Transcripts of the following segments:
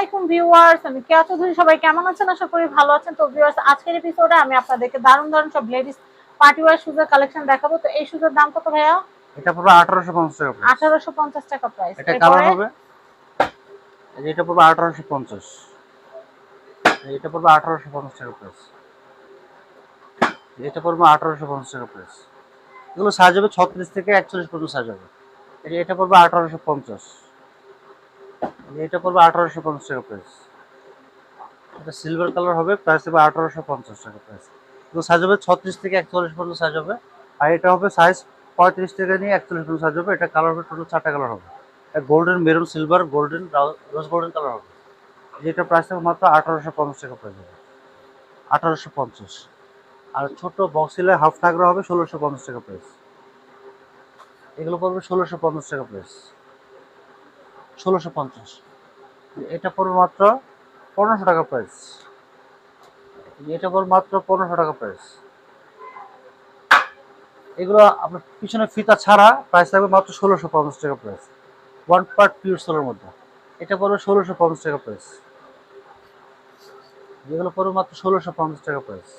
আলাইকুম ভিউয়ার্স আমি কেয়া চৌধুরী। সবাই কেমন আছেন? আশা করি ভালো আছেন। তো ভিউয়ার্স আজকের এপিসোডে আমি আপনাদেরকে দারুণ দারুণ সব লেডিস পার্টি ওয়ার শুজের কালেকশন দেখাবো। তো এই শুজের দাম কত ভাইয়া? এটা পুরো আঠারোশো পঞ্চাশ টাকা price। আঠারোশো পঞ্চাশ টাকা প্রাইস এটা কালার হবে? এটা আঠারোশো পঞ্চাশ। এটা পড়বে আঠারোশো পঞ্চাশ টাকা প্রাইস এটা আঠারোশো পঞ্চাশ টাকা প্রাইস এগুলো সাইজ হবে ছত্রিশ থেকে একচল্লিশ পর্যন্ত সাইজ হবে। এটা আঠারোশো পঞ্চাশ। এটা পড়বে আঠারোশো পঞ্চাশ টাকা প্রাইস এটা সিলভার কালার হবে প্রাইস হবে আঠারোশো পঞ্চাশ টাকা প্রাইস এগুলো সাইজ হবে ছত্রিশ থেকে একচল্লিশ পর্যন্ত সাইজ হবে। আর এটা হবে সাইজ পঁয়ত্রিশ থেকে নিয়ে একচল্লিশ পর্যন্ত সাইজ হবে। এটা কালার হবে টোটাল চারটা কালার হবে। Golden maroon silver golden rose golden colour হবে। যেটা প্রাইস থাকবে মাত্র আঠারোশো পঞ্চাশ টাকা প্রাইস হবে। আঠারোশো পঞ্চাশ। আর ছোট বক্সিলে হাফ থাকলে হবে ষোলোশো পঞ্চাশ টাকা প্রাইস এগুলো পড়বে ষোলোশো পঞ্চাশ টাকা প্রাইস ষোলোশো পঞ্চাশ। এটা পড়বে মাত্র পনেরোশো টাকা প্রাইস এটা পড়বে মাত্র পনেরোশো টাকা প্রাইস এগুলো আপনার পিছনে ফিতা ছাড়া প্রাইস থাকবে মাত্র ষোলোশো পঞ্চাশ টাকা প্রাইস ওয়ান পার্ট পিওর সোলের মধ্যে। এটা পড়বে ষোলোশো পঞ্চাশ টাকা প্রাইস যেগুলো পড়বে মাত্র ষোলোশো পঞ্চাশ টাকা প্রাইস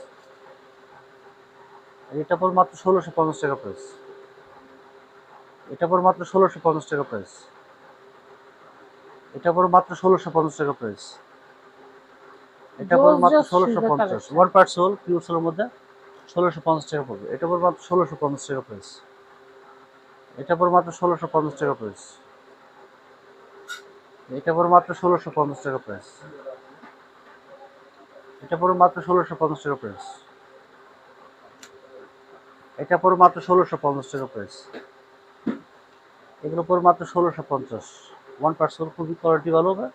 এটা পড়বে মাত্র ষোলোশো পঞ্চাশ টাকা প্রাইস এটা পড়বে মাত্র ষোলোশো পঞ্চাশ টাকা প্রাইস এটা পড়বে মাত্র ষোলোশো পঞ্চাশ টাকা প্রাইস এটা পড়বে মাত্র ষোলোশো পঞ্চাশ. ওয়ান পার্ট সোল পিওর সোলের মধ্যে ষোলোশো পঞ্চাশ টাকা পড়বে। এটা পড়বে মাত্র ষোলোশো পঞ্চাশ টাকা প্রাইস এটা পড়বে মাত্র ষোলোশো পঞ্চাশ টাকা প্রাইস এটা পড়বে মাত্র ষোলোশো পঞ্চাশ টাকা প্রাইস এটা পড়বে মাত্র ষোলোশো পঞ্চাশ টাকা প্রাইস এটা পড়বে মাত্র ষোলোশো পঞ্চাশ টাকা প্রাইস এগুলো পড়বে মাত্র ষোলোশো পঞ্চাশ। ওয়ান পার্সেন্ট খুবই কোয়ালিটি ভালো হবে।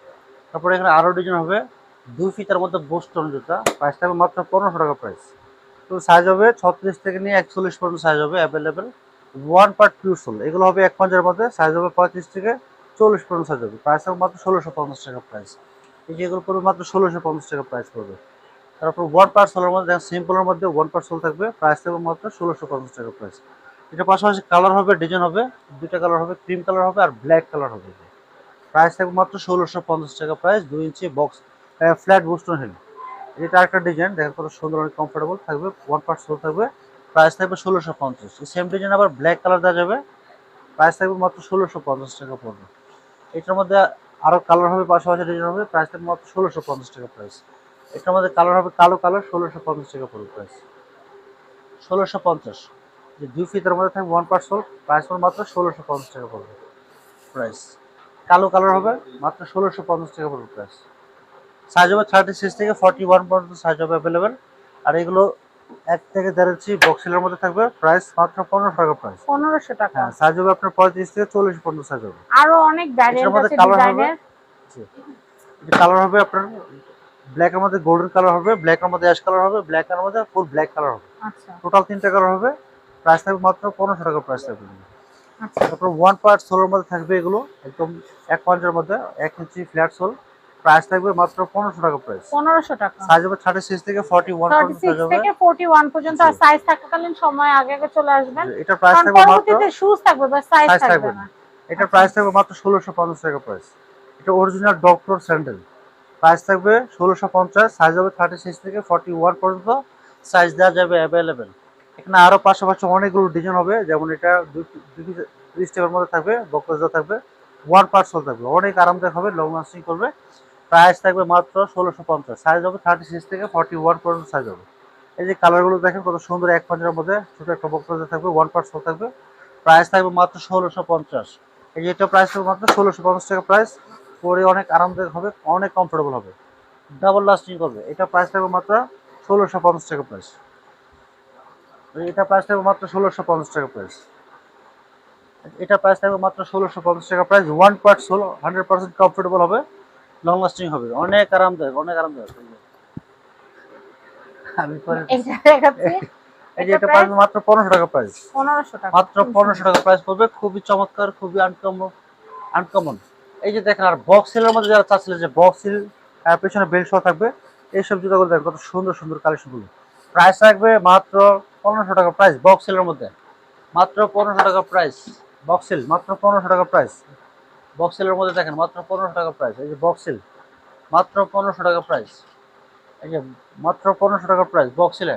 তারপরে এখানে আরও ডিজাইন হবে। দুই ফিতার মধ্যে বোস্টন জুতা প্রাইস থাকবে মাত্র পনেরোশো টাকা প্রাইস তো সাইজ হবে ছত্রিশ থেকে নিয়ে একচল্লিশ পর্যন্ত সাইজ হবে available one part pure sole এগুলো হবে এক পঞ্চায়ের মধ্যে সাইজ হবে পঁয়ত্রিশ থেকে চল্লিশ পর্যন্ত সাইজ হবে। প্রাইস হবে মাত্র ষোলোশো পঞ্চাশ টাকা প্রাইস এই যে এগুলো পড়বে মাত্র ষোলোশো পঞ্চাশ টাকা প্রাইস পড়বে। তারপর ওয়ান পার্ট সোলের মধ্যে, দেখেন সিম্পলের মধ্যে ওয়ান পার্ট সোল থাকবে প্রাইস থাকবে মাত্র ষোলোশো পঞ্চাশ টাকা প্রাইস এটা পাশাপাশি কালার হবে ডিজাইন হবে, দুইটা কালার হবে ক্রিম কালার হবে আর ব্ল্যাক কালার হবে। প্রাইস থাকবে মাত্র ষোলোশো পঞ্চাশ টাকা প্রাইস, দুই ইঞ্চি বক্স ফ্ল্যাট বুস্টন হেল এটা একটা ডিজাইন দেখেন কত সুন্দর অনেক কমফোর্টেবল থাকবে ওয়ান পার্ট সোল থাকবে। প্রাইস থাকবে ষোলোশো পঞ্চাশ। সেম ডিজাইন আবার ব্ল্যাক কালার দেওয়া যাবে। প্রাইস থাকবে মাত্র ষোলোশো পঞ্চাশ টাকা পড়বে। এটার মধ্যে আরও কালার হবে, পাশাপাশি ডিজাইন হবে প্রাইস থাকবে মাত্র ষোলোশো পঞ্চাশ টাকা প্রাইস এটার মধ্যে কালার হবে কালো কালার ষোলোশো পঞ্চাশ টাকা পড়বে প্রাইস ষোলোশো পঞ্চাশ। যে দুই ফিতের মধ্যে থাকবে ওয়ান পার্ট সোল প্রাইস মাত্র ষোলোশো পঞ্চাশ টাকা পড়বে। প্রাইস কালো কালার হবে মাত্র ষোলোশো পঞ্চাশ টাকা পড়বে প্রাইস সাইজ হবে থার্টি সিক্স থেকে ফর্টি ওয়ান পর্যন্ত সাইজ হবে অ্যাভেলেবেল আর এগুলো এক থেকে দেড় ইঞ্চি বক্সিলের মধ্যে থাকবে প্রাইস মাত্র পনেরোশো টাকা প্রাইস পনেরোশো টাকা। হ্যাঁ সাইজ হবে আপনার পঁয়ত্রিশ থেকে চল্লিশ পর্যন্ত সাইজ হবে। আরও অনেক ভ্যারিয়েন্ট মধ্যে আছে colour হবে। কালার হবে আপনার ব্ল্যাক এর মধ্যে গোল্ডেন কালার হবে ব্ল্যাক এর মধ্যে অ্যাশ কালার হবে ব্ল্যাকের মধ্যে ফুল ব্ল্যাক কালার হবে। আচ্ছা। টোটাল তিনটা কালার হবে। প্রাইস থাকবে মাত্র পনেরোশো টাকা প্রাইস থাকবে। তারপর ওয়ান পার্ট সোলের মধ্যে থাকবে এগুলো একদম এক পাঞ্চের মধ্যে এক ইঞ্চি ফ্ল্যাট সোল প্রাইস থাকবে মাত্র পনেরোশো টাকা প্রাইস পনেরোশো টাকা। সাইজ হবে থার্টি সিক্স থেকে ফর্টি ওয়ান পর্যন্ত থেকে ফোর্টি ওয়ান পর্যন্ত আর সাইজ থাকাকালীন সময় আগে আগে চলে আসবেন। এটা প্রাইস থাকবে মাত্র শুজ থাকবে বা সাইজ থাকবে থাকবে না। এটা প্রাইস থাকবে মাত্র ষোলোশো পঞ্চাশ টাকা প্রাইস এটা অরিজিনাল ডক্টর স্যান্ডেল প্রাইস থাকবে ষোলোশো পঞ্চাশ সাইজ হবে থার্টি সিক্স থেকে ফর্টি ওয়ান পর্যন্ত। সাইজ দেওয়া যাবে অ্যাভেলেবেল এখানে আরও পাশাপাশি অনেকগুলো ডিজাইন হবে। যেমন এটা দুই স্টেপের মধ্যে থাকবে বক্স থাকবে ওয়ান পার্সেল থাকবে। অনেক আরামদায়ক হবে লং লাস্টিং করবে। প্রাইস থাকবে মাত্র ষোলোশো পঞ্চাশ। সাইজ হবে থার্টি সিক্স থেকে ফর্টি ওয়ান পর্যন্ত সাইজ হবে। এই যে কালারগুলো দেখেন, কত সুন্দর এক পাঞ্জার মধ্যে ছোটো একটা বক্স থাকবে ওয়ান পার্সেল থাকবে। প্রাইস থাকবে মাত্র ষোলোশো পঞ্চাশ। এই যে এটা প্রাইস থাকবে মাত্র ষোলোশো পঞ্চাশ টাকা প্রাইস পরে অনেক আরামদায়ক হবে, অনেক কমফোর্টেবল হবে। ডাবল লাস্টিং করবে। এটা প্রাইস থাকবে মাত্র ষোলোশো পঞ্চাশ টাকা প্রাইস এটা প্রাইস থাকবে মাত্র ষোলোশো পঞ্চাশ টাকা প্রাইস এটা প্রাইস থাকবে মাত্র ষোলোশো পঞ্চাশ টাকা প্রাইস ওয়ান পার্ট ষোলো হান্ড্রেড পার্সেন্ট কমফোর্টেবল হবে। লং লাস্টিং হবে। অনেক আরামদায়ক অনেক আরামদায়ক। আমি পরে এটা দেখাচ্ছি। এই যে এটা এটা মাত্র পনেরোশো টাকা প্রাইস পনেরোশো টাকা। মাত্র পনেরোশো টাকা প্রাইস পড়বে। খুবই চমৎকার খুবই আনকমন আনকমন এই যে দেখেন আর বক্স সিলের মধ্যে যারা চাচ্ছিলেন যে বক্স সিল পেছনে বেল্ট সহ থাকবে এইসব জুতাগুলো দেখেন কত সুন্দর সুন্দর কালেকশনগুলো প্রাইস থাকবে মাত্র পনেরোশো টাকা প্রাইস বক্সেলের মধ্যে। মাত্র পনেরোশো টাকা প্রাইস বক্সেল মাত্র পনেরোশো টাকা প্রাইস বক্সেলের মধ্যে দেখেন, মাত্র পনেরোশো টাকা প্রাইস এই যে বক্সেল মাত্র পনেরোশো টাকা প্রাইস এই যে মাত্র পনেরোশো টাকা প্রাইস বক্সিলে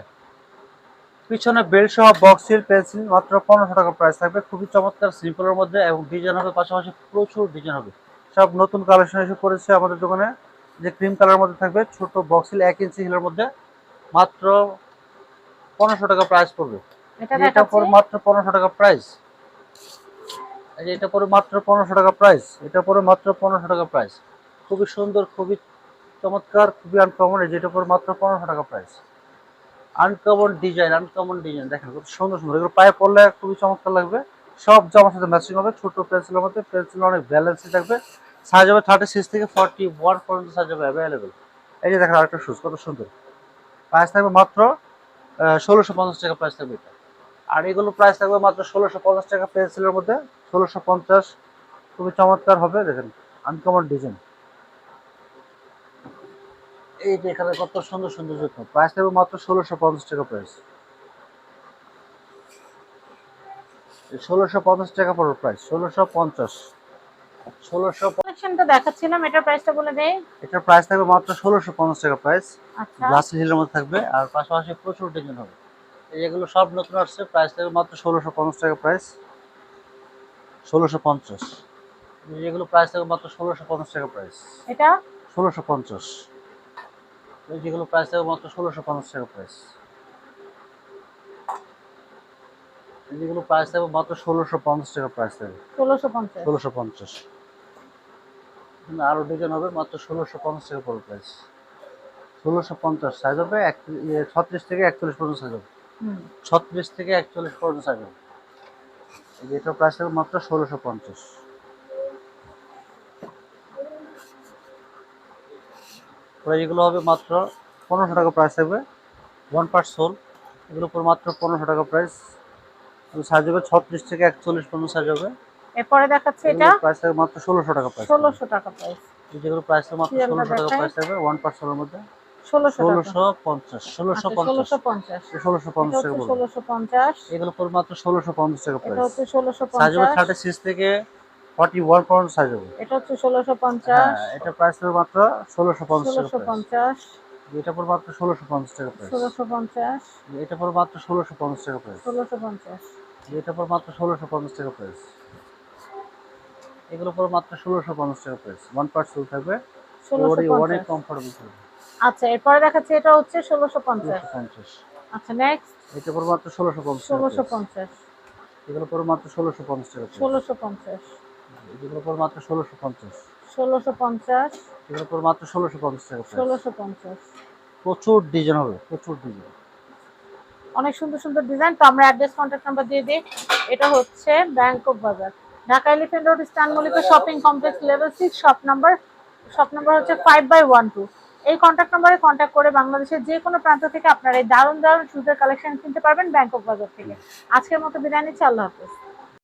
পিছনে বেল্ট সহ বক্সিল পেন্সিল মাত্র পনেরোশো টাকা প্রাইস থাকবে। খুবই চমৎকার সিম্পলের মধ্যে এবং ডিজাইন হবে, পাশাপাশি প্রচুর ডিজাইন হবে। সব নতুন কালেকশন এসে করেছে আমাদের দোকানে। যে ক্রিম কালার মধ্যে থাকবে, ছোট বক্সিল এক ইঞ্চি হিলের মধ্যে। মাত্র পনেরোশো টাকা প্রাইস পড়বে। এটা পরে মাত্র পনেরোশো টাকা প্রাইস এটা পরে মাত্র পনেরোশো টাকা প্রাইস এটা পরে মাত্র পনেরোশো টাকা প্রাইস খুবই সুন্দর খুবই চমৎকার খুবই আনকমন যেটা পরে মাত্র পনেরোশো টাকা price uncommon design uncommon design দেখেন খুব সুন্দর সুন্দর। এগুলো পায়ে পড়লে খুবই চমৎকার লাগবে। সব জামার সাথে ম্যাচিং হবে। ছোট পেন্সিলের মধ্যে পেন্সিল অনেক ব্যালেন্সই থাকবে। সাইজ হবে থার্টি সিক্স থেকে ফর্টি ওয়ান পর্যন্ত সাইজ হবে অ্যাভেলেবেল এই যে দেখেন আরেকটা শুজ কত সুন্দর। প্রাইস থাকবে মাত্র ষোলোশো পঞ্চাশ টাকা প্রাইস থাকবে আর এগুলো প্রাইস থাকবে মাত্র ষোলোশো পঞ্চাশ টাকা পেন্সিলের মধ্যে। ষোলোশো পঞ্চাশ খুবই চমৎকার হবে, দেখেন আনকমন ডিজাইন এই যে এখানে কত সুন্দর সুন্দর জুতো। প্রাইস থাকবে মাত্র ষোলোশো পঞ্চাশ টাকা প্রাইস ষোলোশো পঞ্চাশ টাকা পড়বে প্রাইস ষোলোশো পঞ্চাশ। ষোলোশো কালেকশনটা দেখাচ্ছিলাম এটার প্রাইসটা বলে দেই। এটার প্রাইস থাকবে মাত্র ষোলোশো পঞ্চাশ টাকা প্রাইস আচ্ছা। গ্লাস হিলের মধ্যে থাকবে আর পাশাপাশি প্রচুর ডিজাইন হবে। এই এগুলো সব নতুন আসছে প্রাইস থাকবে মাত্র ষোলোশো পঞ্চাশ টাকা প্রাইস ষোলোশো পঞ্চাশ। যেগুলো প্রাইস থাকবে মাত্র ষোলোশো পঞ্চাশ টাকা প্রাইস এটা? ষোলোশো পঞ্চাশ। এই যেগুলো প্রাইস থাকবে মাত্র ষোলোশো পঞ্চাশ টাকা প্রাইস যেগুলো প্রাইস থাকবে মাত্র ষোলোশো পঞ্চাশ টাকা প্রাইস থাকবে। ষোলোশো পঞ্চাশ। ষোলোশো পঞ্চাশ। আরও ডিজাইন হবে মাত্র ষোলোশো পঞ্চাশ টাকা পড়বে প্রাইস ষোলোশো পঞ্চাশ সাইজ হবে এক ছত্রিশ থেকে একচল্লিশ পর্যন্ত সাইজ হবে। ছত্রিশ থেকে একচল্লিশ পর্যন্ত সাইজ হবে। এটার প্রাইস হবে মাত্র ষোলোশো পঞ্চাশ। এগুলো হবে মাত্র পনেরোশো টাকা প্রাইস থাকবে। ওয়ান পার্ট সোল এগুলো উপর মাত্র পনেরোশো টাকা প্রাইস সাইজ হবে ছত্রিশ থেকে একচল্লিশ পর্যন্ত সাইজ হবে। এরপরে দেখাচ্ছি এটা। প্রাইস মাত্র ষোলোশো টাকা প্রাইস ষোলোশো টাকা প্রাইস যেগুলো প্রাইস মাত্র সিরিয়ালটা ষোলোশো টাকা প্রাইস থাকবে ওয়ান পার্সেন্টের মধ্যে। ষোলোশো টাকা। ষোলোশো পঞ্চাশ ষোলোশো আচ্ছা, এগুলো পর মাত্র এটা হচ্ছে সাইজ থেকে সাইজ হবে। হচ্ছে হ্যাঁ এটা প্রাইস মাত্র এটা পর মাত্র ষোলোশো পঞ্চাশ টাকা প্রাইস ষোলোশো পঞ্চাশ। এটা পর মাত্র ষোলোশো পঞ্চাশ টাকা প্রাইস ষোলোশো পঞ্চাশ। এটা পর মাত্র ষোলোশো পঞ্চাশ টাকা প্রাইস এগুলো পর মাত্র ষোলোশো পঞ্চাশ টাকা প্রাইস ওয়ান পার্ট ফুল থাকবে। বডি অনেক কমফোর্টেবল থাকবে। আচ্ছা এরপরে দেখাচ্ছি এটা হচ্ছে ষোলোশো পঞ্চাশ। ষোলোশো পঞ্চাশ। আচ্ছা নেক্সট এটা পর মাত্র ষোলোশো পঞ্চাশ টাকা ষোলোশো price। পঞ্চাশ। এগুলো পর মাত্র ষোলোশো পঞ্চাশ টাকা price। ষোলোশো পঞ্চাশ। এগুলো পর মাত্র ষোলোশো পঞ্চাশ। ষোলোশো পঞ্চাশ। এগুলো পর মাত্র ষোলোশো পঞ্চাশ টাকা price। ষোলোশো পঞ্চাশ। প্রচুর ডিজাইন হবে প্রচুর ডিজাইন অনেক সুন্দর সুন্দর ডিজাইন তো আমরা অ্যাড্রেস কন্ট্যাক্ট নাম্বার দিয়ে দিই। এটা হচ্ছে ব্যাংকক বাজার ঢাকা এলিফেন্ট রোড স্টান Mallika shopping complex level six shop number shop number হচ্ছে ফাইভ বাই ওয়ান টু এই কন্ট্যাক্ট নাম্বারে কন্ট্যাক্ট করে বাংলাদেশের যে কোনো প্রান্ত থেকে আপনারা এই দারুণ দারুণ সুদের কালেকশন কিনতে পারবেন ব্যাংকক বাজার থেকে। আজকের মতো বিরিয়ানি আল্লাহ হাফেজ।